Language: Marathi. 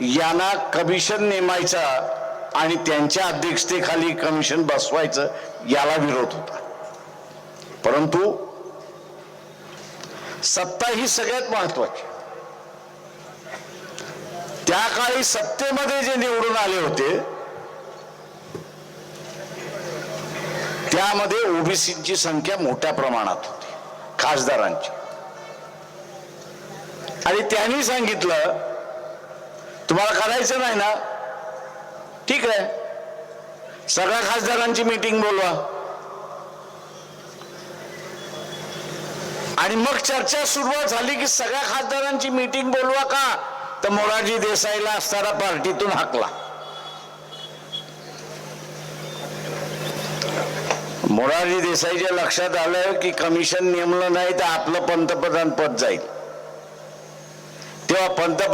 यांना कमिशन नेमायचा आणि त्यांच्या अध्यक्षतेखाली कमिशन बसवायचं याला विरोध होता. परंतु सत्ता ही सगळ्यात महत्वाची. त्या काळी सत्तेमध्ये जे निवडून आले होते त्यामध्ये ओबीसीची संख्या मोठ्या प्रमाणात होती खासदारांची. आणि त्यांनी सांगितलं तुम्हाला करायचं नाही ना? ठीक आहे. सगळ्या खासदारांची मीटिंग बोलवा. आणि मग चर्चा सुरुवात झाली की सगळ्या खासदारांची मीटिंग बोलवा का? तर मोरारजी देसाईला असताना पार्टीतून हाकला. मोरारजी देसाईच्या लक्षात आलं की कमिशन नेमलं नाही तर आपलं पंतप्रधान पद जाईल. तेव्हा पंतप्रधान